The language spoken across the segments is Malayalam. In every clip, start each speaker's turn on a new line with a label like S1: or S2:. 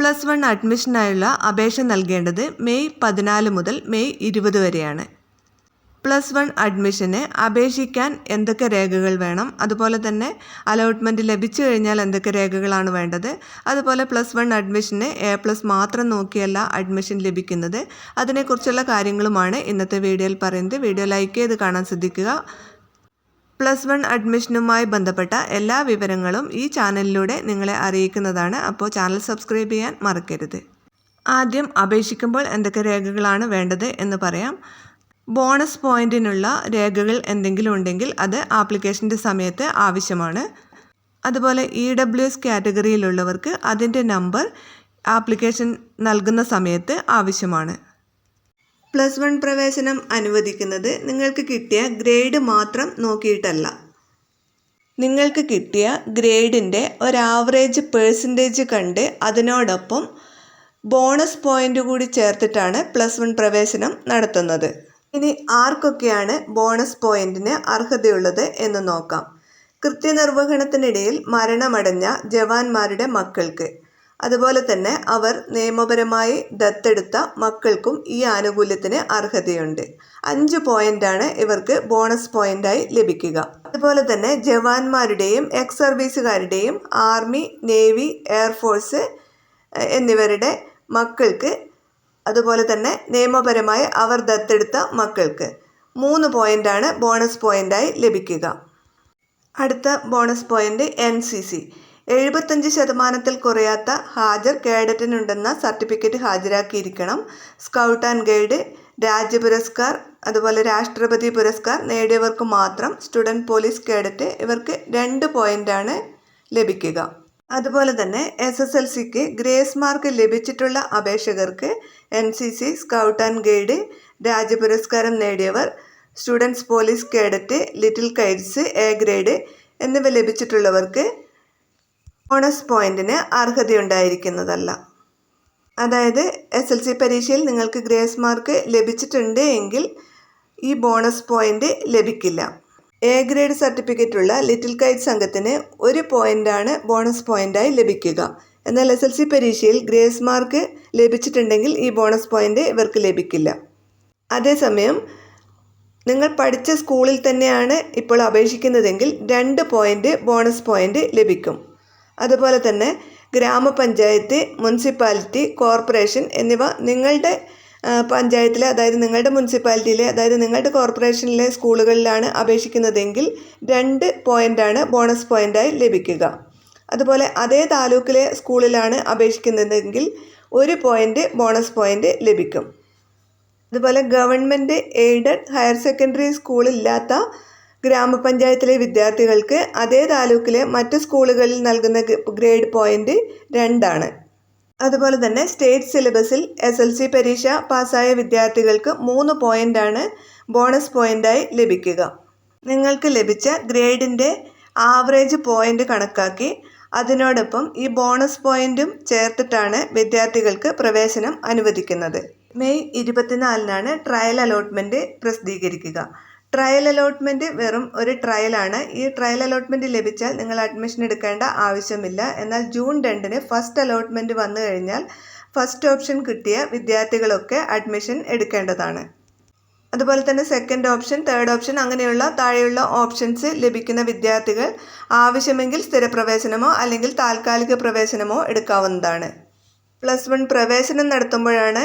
S1: പ്ലസ് വൺ അഡ്മിഷനായുള്ള അപേക്ഷ നൽകേണ്ടത് മെയ് പതിനാല് മുതൽ മെയ് ഇരുപത് വരെയാണ്. പ്ലസ് വൺ അഡ്മിഷന് അപേക്ഷിക്കാൻ എന്തൊക്കെ രേഖകൾ വേണം? അതുപോലെ തന്നെ അലോട്ട്മെന്റ് ലഭിച്ചു കഴിഞ്ഞാൽ എന്തൊക്കെ രേഖകളാണ് വേണ്ടത്? അതുപോലെ പ്ലസ് വൺ അഡ്മിഷന് എ പ്ലസ് മാത്രം നോക്കിയല്ല അഡ്മിഷൻ ലഭിക്കുന്നത്. അതിനെക്കുറിച്ചുള്ള കാര്യങ്ങളുമാണ് ഇന്നത്തെ വീഡിയോയിൽ പറയുന്നത്. വീഡിയോ ലൈക്ക് ചെയ്ത് കാണാൻ ശ്രദ്ധിക്കുക. പ്ലസ് വൺ അഡ്മിഷനുമായി ബന്ധപ്പെട്ട എല്ലാ വിവരങ്ങളും ഈ ചാനലിലൂടെ നിങ്ങളെ അറിയിക്കുന്നതാണ്. അപ്പോൾ ചാനൽ സബ്സ്ക്രൈബ് ചെയ്യാൻ മറക്കരുത്. ആദ്യം അപേക്ഷിക്കുമ്പോൾ എന്തൊക്കെ രേഖകളാണ് വേണ്ടത് എന്ന് പറയാം. ബോണസ് പോയിന്റിനുള്ള രേഖകൾ എന്തെങ്കിലും ഉണ്ടെങ്കിൽ അത് ആപ്ലിക്കേഷന്റെ സമയത്ത് ആവശ്യമാണ്. അതുപോലെ ഇ ഡബ്ല്യു എസ് കാറ്റഗറിയിലുള്ളവർക്ക് അതിന്റെ നമ്പർ ആപ്ലിക്കേഷൻ നൽകുന്ന സമയത്ത് ആവശ്യമാണ്. പ്ലസ് വൺ പ്രവേശനം അനുവദിക്കുന്നത് നിങ്ങൾക്ക് കിട്ടിയ ഗ്രേഡ് മാത്രം നോക്കിയിട്ടല്ല. നിങ്ങൾക്ക് കിട്ടിയ ഗ്രേഡിന്റെ ഒരു ആവറേജ് പേഴ്സന്റേജ് കണ്ട് അതിനോടൊപ്പം ബോണസ് പോയിന്റ് കൂടി ചേർത്തിട്ടാണ് പ്ലസ് വൺ പ്രവേശനം നടത്തുന്നത്. ഇനി ആർക്കൊക്കെയാണ് ബോണസ് പോയിന്റിന് അർഹതയുള്ളത് എന്ന് നോക്കാം. കൃത്യനിർവഹണത്തിനിടയിൽ മരണമടഞ്ഞ ജവാന്മാരുടെ മക്കൾക്ക്. അതുപോലെ തന്നെ അവർ നിയമപരമായി ദത്തെടുത്ത മക്കൾക്കും ഈ ആനുകൂല്യത്തിന് അർഹതയുണ്ട്. അഞ്ച് പോയിന്റാണ് ഇവർക്ക് ബോണസ് പോയിന്റായി ലഭിക്കുക. അതുപോലെ തന്നെ ജവാന്മാരുടെയും എക്സ് സർവീസുകാരുടെയും ആർമി നേവി എയർഫോഴ്സ് എന്നിവരുടെ മക്കൾക്ക് അതുപോലെ തന്നെ നിയമപരമായി അവർ ദത്തെടുത്ത മക്കൾക്ക് മൂന്ന് പോയിന്റാണ് ബോണസ് പോയിന്റായി ലഭിക്കുക. അടുത്ത bonus point N C C. എഴുപത്തഞ്ച് ശതമാനത്തിൽ കുറയാത്ത ഹാജർ കേഡറ്റിനുണ്ടെന്ന certificate ഹാജരാക്കിയിരിക്കണം. Scout and guide Rajya Puraskar അതുപോലെ രാഷ്ട്രപതി പുരസ്കാർ നേടിയവർക്ക് മാത്രം സ്റ്റുഡന്റ് പോലീസ് കേഡറ്റ് ഇവർക്ക് രണ്ട് പോയിന്റാണ് ലഭിക്കുക. അതുപോലെ തന്നെ എസ് എസ് എൽ സിക്ക് ഗ്രേസ് മാർക്ക് ലഭിച്ചിട്ടുള്ള അപേക്ഷകർക്ക് N C C scout and guide Rajya പുരസ്കാരം നേടിയവർ students police cadet little kites A grade എന്നിവ ലഭിച്ചിട്ടുള്ളവർക്ക് ബോണസ് പോയിന്റിന് അർഹതയുണ്ടായിരിക്കുന്നതല്ല. അതായത് എസ് എൽ സി പരീക്ഷയിൽ നിങ്ങൾക്ക് ഗ്രേസ് മാർക്ക് ലഭിച്ചിട്ടുണ്ട് എങ്കിൽ ഈ ബോണസ് പോയിന്റ് ലഭിക്കില്ല. എ ഗ്രേഡ് സർട്ടിഫിക്കറ്റ് ഉള്ള ലിറ്റിൽ കൈറ്റ് സംഘത്തിന് ഒരു പോയിന്റാണ് ബോണസ് പോയിന്റായി ലഭിക്കുക. എന്നാൽ എസ് എൽ സി പരീക്ഷയിൽ ഗ്രേസ് മാർക്ക് ലഭിച്ചിട്ടുണ്ടെങ്കിൽ ഈ ബോണസ് പോയിന്റ് ഇവർക്ക് ലഭിക്കില്ല. അതേസമയം നിങ്ങൾ പഠിച്ച സ്കൂളിൽ തന്നെയാണ് ഇപ്പോൾ അപേക്ഷിക്കുന്നതെങ്കിൽ രണ്ട് പോയിന്റ് ബോണസ് പോയിന്റ് ലഭിക്കും. അതുപോലെ തന്നെ ഗ്രാമപഞ്ചായത്ത് മുനിസിപ്പാലിറ്റി കോർപ്പറേഷൻ എന്നിവ നിങ്ങളുടെ പഞ്ചായത്തിലെ അതായത് നിങ്ങളുടെ മുനിസിപ്പാലിറ്റിയിലെ അതായത് നിങ്ങളുടെ കോർപ്പറേഷനിലെ സ്കൂളുകളിലാണ് അപേക്ഷിക്കുന്നതെങ്കിൽ രണ്ട് പോയിന്റാണ് ബോണസ് പോയിന്റായി ലഭിക്കുക. അതുപോലെ അതേ താലൂക്കിലെ സ്കൂളിലാണ് അപേക്ഷിക്കുന്നതെങ്കിൽ ഒരു പോയിന്റ് ബോണസ് പോയിന്റ് ലഭിക്കും. അതുപോലെ ഗവൺമെന്റ് എയ്ഡഡ് ഹയർ സെക്കൻഡറി സ്കൂളില്ലാത്ത ഗ്രാമപഞ്ചായത്തിലെ വിദ്യാർത്ഥികൾക്ക് അതേ താലൂക്കിലെ മറ്റ് സ്കൂളുകളിൽ നൽകുന്ന ഗ്രേഡ് പോയിന്റ് രണ്ടാണ്. അതുപോലെ തന്നെ സ്റ്റേറ്റ് സിലബസിൽ എസ് എൽ സി പരീക്ഷ പാസ്സായ വിദ്യാർത്ഥികൾക്ക് മൂന്ന് പോയിന്റാണ് ബോണസ് പോയിന്റായി ലഭിക്കുക. നിങ്ങൾക്ക് ലഭിച്ച ഗ്രേഡിന്റെ ആവറേജ് പോയിന്റ് കണക്കാക്കി അതിനോടൊപ്പം ഈ ബോണസ് പോയിന്റും ചേർത്തിട്ടാണ് വിദ്യാർത്ഥികൾക്ക് പ്രവേശനം അനുവദിക്കുന്നത്. മെയ് ഇരുപത്തിനാലിനാണ് ട്രയൽ അലോട്ട്മെന്റ് പ്രസിദ്ധീകരിക്കുക. ട്രയൽ അലോട്ട്മെന്റ് വെറും ഒരു ട്രയലാണ് ഈ ട്രയൽ അലോട്ട്മെന്റ് ലഭിച്ചാൽ നിങ്ങൾ അഡ്മിഷൻ എടുക്കേണ്ട ആവശ്യമില്ല. എന്നാൽ ജൂൺ രണ്ടിന് ഫസ്റ്റ് അലോട്ട്മെന്റ് വന്നു കഴിഞ്ഞാൽ ഫസ്റ്റ് ഓപ്ഷൻ കിട്ടിയ വിദ്യാർത്ഥികളൊക്കെ അഡ്മിഷൻ എടുക്കേണ്ടതാണ്. അതുപോലെ തന്നെ സെക്കൻഡ് ഓപ്ഷൻ തേർഡ് ഓപ്ഷൻ അങ്ങനെയുള്ള താഴെയുള്ള ഓപ്ഷൻസ് ലഭിക്കുന്ന വിദ്യാർത്ഥികൾ ആവശ്യമെങ്കിൽ സ്ഥിരപ്രവേശനമോ അല്ലെങ്കിൽ താൽക്കാലിക പ്രവേശനമോ എടുക്കാവുന്നതാണ്. പ്ലസ് വൺ പ്രവേശനം നടത്തുമ്പോഴാണ്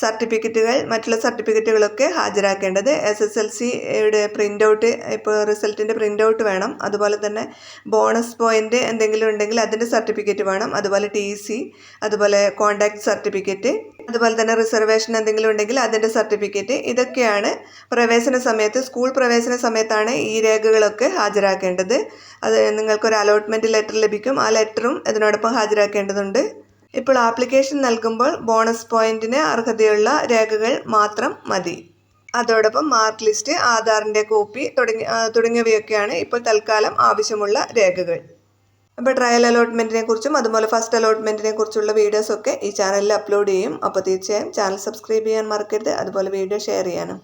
S1: സർട്ടിഫിക്കറ്റുകൾ മറ്റുള്ള സർട്ടിഫിക്കറ്റുകളൊക്കെ ഹാജരാക്കേണ്ടത്. എസ് എസ് എൽ സിയുടെ പ്രിന്റ് ഔട്ട് ഇപ്പോൾ റിസൾട്ടിന്റെ പ്രിന്റ് ഔട്ട് വേണം. അതുപോലെ തന്നെ ബോണസ് പോയിന്റ് എന്തെങ്കിലും ഉണ്ടെങ്കിൽ അതിന്റെ സർട്ടിഫിക്കറ്റ് വേണം. അതുപോലെ ടി സി അതുപോലെ കോണ്ടാക്ട് സർട്ടിഫിക്കറ്റ് അതുപോലെ തന്നെ റിസർവേഷൻ എന്തെങ്കിലും ഉണ്ടെങ്കിൽ അതിന്റെ സർട്ടിഫിക്കറ്റ്. ഇതൊക്കെയാണ് പ്രവേശന സമയത്ത് സ്കൂൾ പ്രവേശന സമയത്താണ് ഈ രേഖകളൊക്കെ ഹാജരാക്കേണ്ടത്. അത് നിങ്ങൾക്കൊരു അലോട്ട്മെന്റ് ലെറ്റർ ലഭിക്കും. ആ ലെറ്ററും ഇതിനോടൊപ്പം ഹാജരാക്കേണ്ടതുണ്ട്. ഇപ്പോൾ ആപ്ലിക്കേഷൻ നൽകുമ്പോൾ ബോണസ് പോയിന്റിന് അർഹതയുള്ള രേഖകൾ മാത്രം മതി. അതോടൊപ്പം മാർക്ക് ലിസ്റ്റ് ആധാറിന്റെ കോപ്പി തുടങ്ങി തുടങ്ങിയവയൊക്കെയാണ് ഇപ്പോൾ തൽക്കാലം ആവശ്യമുള്ള രേഖകൾ. അപ്പോൾ ട്രയൽ അലോട്ട്മെന്റിനെ കുറിച്ചും അതുപോലെ ഫസ്റ്റ് അലോട്ട്മെന്റിനെ കുറിച്ചുള്ള വീഡിയോസൊക്കെ ഈ ചാനലിൽ അപ്ലോഡ് ചെയ്യും. അപ്പോൾ തീർച്ചയായും ചാനൽ സബ്സ്ക്രൈബ് ചെയ്യാൻ മറക്കരുത്. അതുപോലെ വീഡിയോ ഷെയർ ചെയ്യാനും.